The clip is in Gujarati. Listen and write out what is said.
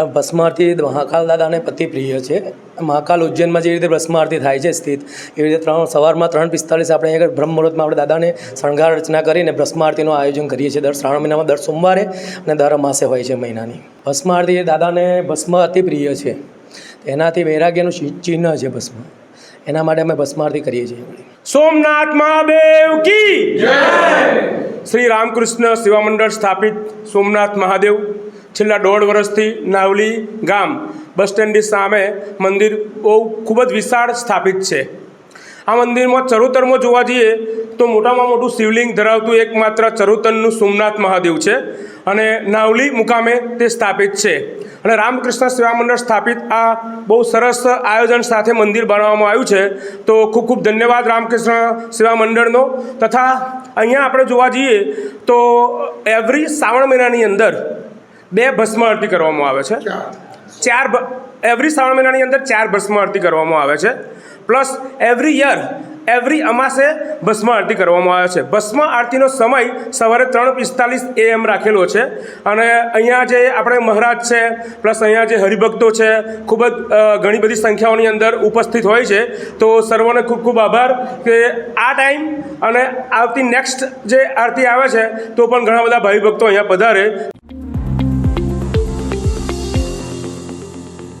આ ભસ્મ આરતી મહાકાલ દાદાને પતિ પ્રિય છે. મહાકાલ ઉજ્જૈનમાં જે રીતે ભસ્મ આરતી થાય છે સ્થિત એવી રીતે ત્રણ સવારમાં ત્રણ પિસ્તાલીસ આપણે અહીંયા આગળ બ્રહ્મ મુહૂર્તમાં આપણે દાદાને શણગાર રચના કરીને ભસ્મ આરતીનું આયોજન કરીએ છીએ. દર શ્રાવણ મહિનામાં દર સોમવારે અને દર અમાસે હોય છે મહિનાની. ભસ્મ આરતી એ દાદાને ભસ્મ અતિ પ્રિય છે. એનાથી વૈરાગ્યનું ચિહ્ન છે ભસ્મ. એના માટે અમે ભસ્મ આરતી કરીએ છીએ. સોમનાથ મહાદેવ કી શ્રી રામકૃષ્ણ સેવા મંડળ સ્થાપિત સોમનાથ મહાદેવ. છેલ્લા દોઢ વર્ષથી નાવલી ગામ બસ સ્ટેન્ડની સામે મંદિર બહુ ખૂબ જ વિશાળ સ્થાપિત છે. આ મંદિરમાં ચરોતરમાં જોવા જઈએ તો મોટામાં મોટું શિવલિંગ ધરાવતું એકમાત્ર ચરોતરનું સોમનાથ મહાદેવ છે અને નાવલી મુકામે તે સ્થાપિત છે. અને રામકૃષ્ણ સેવા મંડળ સ્થાપિત આ બહુ સરસ આયોજન સાથે મંદિર બનાવવામાં આવ્યું છે. તો ખૂબ ખૂબ ધન્યવાદ રામકૃષ્ણ સેવા મંડળનો તથા અહીંયા આપણે જોવા જઈએ તો એવરી શ્રાવણ મહિનાની અંદર બે ભસ્મ આરતી કરવામાં આવે છે. ચાર. એવરી શ્રાવણ મહિનાની અંદર ચાર ભસ્મ આરતી કરવામાં આવે છે. પ્લસ એવરી યર એવરી અમાસે ભસ્મ આરતી કરવામાં આવે છે. ભસ્મ આરતીનો સમય સવારે ત્રણ પિસ્તાલીસ એએમ રાખેલો છે. અને અહીંયા જે આપણે મહારાજ છે પ્લસ અહીંયા જે હરિભક્તો છે ખૂબ જ ઘણી બધી સંખ્યાઓની અંદર ઉપસ્થિત હોય છે. તો સર્વોને ખૂબ ખૂબ આભાર કે આ ટાઈમ અને આવતી નેક્સ્ટ જે આરતી આવે છે તો પણ ઘણા બધા ભાઈ ભક્તો અહીંયા પધારે.